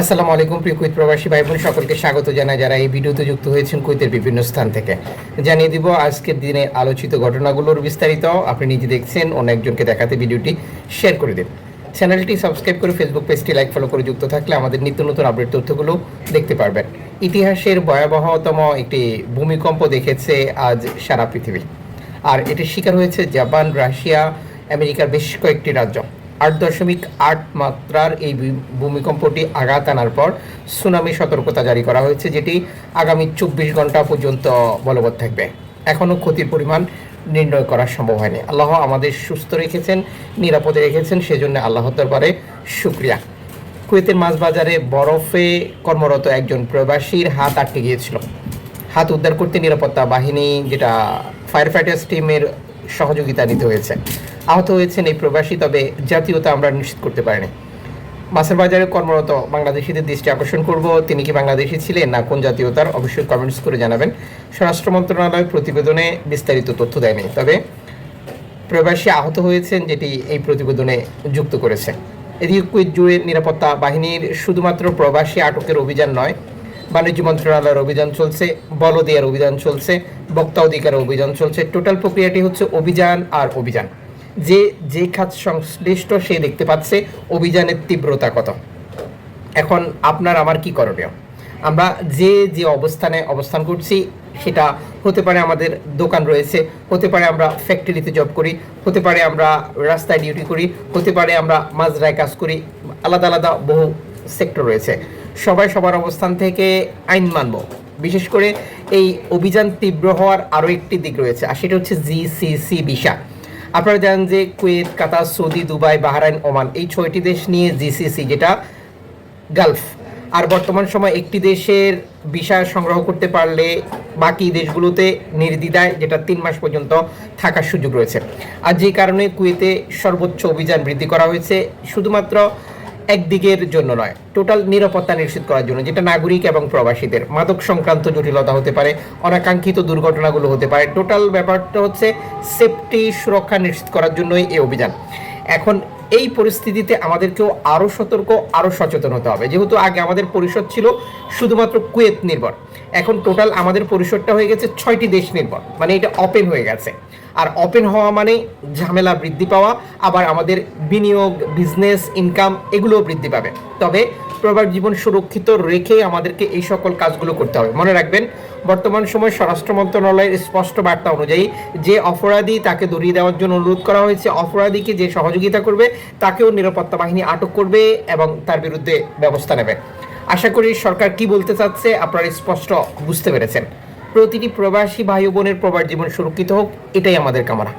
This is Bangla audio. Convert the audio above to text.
আসসালামু আলাইকুম, প্রিয় কুইত প্রবাসী ভাই বোন সকলকে স্বাগত জানাই। যারা এই ভিডিওতে যুক্ত হয়েছেন কুইতের বিভিন্ন স্থান থেকে। জানিয়ে দিব, আজকের দিনে আলোচিত ঘটনাগুলোর বিস্তারিত। আপনি নিজে দেখছেন, অন্য একজনকে দেখাতে ভিডিওটি শেয়ার করে দিন। চ্যানেলটি সাবস্ক্রাইব করে ফেসবুক পেজটি লাইক, ফলো করে যুক্ত থাকলে আমাদের নিত্য নতুন আপডেট তথ্যগুলো দেখতে পারবেন। ইতিহাসের ভয়াবহতম একটি ভূমিকম্প দেখেছে আজ সারা পৃথিবী। আর এটির শিকার হয়েছে জাপান, রাশিয়া, আমেরিকার বেশ কয়েকটি রাজ্য। আট দশমিক আট মাত্রার এই ভূমিকম্পটি আঘাত আনার পর সুনামি সতর্কতা জারি করা হয়েছে, যেটি আগামী চব্বিশ ঘণ্টা পর্যন্ত বলবৎ থাকবে। এখনও ক্ষতির পরিমাণ নির্ণয় করা সম্ভব হয়নি। আল্লাহ আমাদের সুস্থ রেখেছেন, নিরাপদে রেখেছেন, সেজন্য আল্লাহর দরবারে শুক্রিয়া। কুয়েতের মাছ বাজারে বরফে কর্মরত একজন প্রবাসীর হাত আটকে গিয়েছিল। হাত উদ্ধার করতে নিরাপত্তা বাহিনী, যেটা ফায়ার ফাইটার্স টিমের সহযোগিতা নিতে হয়েছে। আহত হয়েছেন এই প্রবাসী, তবে জাতীয়তা আমরা নিশ্চিত করতে পারিনি। মাছের বাজারে কর্মরত বাংলাদেশিদের দৃষ্টি আকর্ষণ করব। তিনি কি বাংলাদেশি ছিলেন না কোন জাতীয়তার, অবশ্যই কমেন্টস করে জানাবেন। স্বরাষ্ট্র মন্ত্রণালয় প্রতিবেদনে বিস্তারিত তথ্য দেয়নি, তবে প্রবাসী আহত হয়েছেন যেটি এই প্রতিবেদনে যুক্ত করেছে। এদিকে কুইট জুড়ে নিরাপত্তা বাহিনীর শুধুমাত্র প্রবাসী আটকের অভিযান নয় বাণিজ্য মন্ত্রণালয়ের অভিযান চলছে বল বলদিয়ার অভিযান চলছে, বক্তা অধিকারের অভিযান চলছে। টোটাল প্রক্রিয়াটি হচ্ছে অভিযান আর অভিযান। যে যে খাত সংশ্লিষ্ট সে দেখতে পাচ্ছে অভিযানের তীব্রতা কত। এখন আপনার আমার কি করণীয়? আমরা যে যে অবস্থানে অবস্থান করছি, সেটা হতে পারে আমাদের দোকান রয়েছে, হতে পারে আমরা ফ্যাক্টরিতে জব করি, হতে পারে আমরা রাস্তায় ডিউটি করি, হতে পারে আমরা মাজরায় কাজ করি, আলাদা আলাদা বহু সেক্টর রয়েছে। সবাই সবার অবস্থান থেকে আইন মানব। বিশেষ করে এই অভিযান তীব্র হওয়ার আরও একটি দিক রয়েছে, আর সেটা হচ্ছে জিসিসি ভিসা। আপনারা জানেন যে Kuwait, Qatar, Saudi, Dubai, Bahrain, Oman, এই ছয়টি দেশ নিয়ে জিসিসি যেটা গালফ। আর বর্তমান সময় একটি দেশের বিষয় সংগ্রহ করতে পারলে বাকি দেশগুলোতে নির্দ্বিধায় যেটা তিন মাস পর্যন্ত থাকার সুযোগ রয়েছে। আর যে কারণে কুয়েতে সর্বোচ্চ অভিযান বৃদ্ধি করা হয়েছে, শুধুমাত্র একদিকের জন্য নয় টোটাল নিরাপত্তা নিশ্চিত করার জন্য, যেটা নাগরিক এবং প্রবাসীদের। মাদক সংক্রান্ত জটিলতা হতে পারে, অনাকাঙ্ক্ষিত দুর্ঘটনাগুলো হতে পারে। টোটাল ব্যাপারটা হচ্ছে সেফটি সুরক্ষা নিশ্চিত করার জন্যই এই অভিযান। এখন এই পরিস্থিতিতে আমাদেরকেও আরও সতর্ক আরও সচেতন হতে হবে। যেহেতু আগে আমাদের পরিষদ ছিল শুধুমাত্র কুয়েত নির্ভর। এখন টোটাল আমাদের পরিসরটা হয়ে গেছে ছয়টি দেশ নির্ভর মানে এটা ওপেন হয়ে গেছে। আর ওপেন হওয়া মানে ঝামেলা বৃদ্ধি পাওয়া, আবার আমাদের বিনিয়োগ বিজনেস ইনকাম এগুলোও বৃদ্ধি পাবে। তবে প্রবাস জীবন সুরক্ষিত রেখে আমাদেরকে এই সকল কাজগুলো করতে হবে। মনে রাখবেন, বর্তমান সময় স্বরাষ্ট্র মন্ত্রণালয়ের স্পষ্ট বার্তা অনুযায়ী যে অপরাধী তাকে দড়িয়ে দেওয়ার জন্য অনুরোধ করা হয়েছে, অপরাধীকে যে সহযোগিতা করবে তাকেও নিরাপত্তা বাহিনী আটক করবে এবং তার বিরুদ্ধে ব্যবস্থা নেবে। আশা করি সরকার কি বলতে চাচ্ছে আপনারা স্পষ্ট বুঝতে পেরেছেন। প্রতিটি প্রবাসী ভাই বোনের প্রবাস জীবন সুরক্ষিত হোক, এটাই আমাদের কামনা।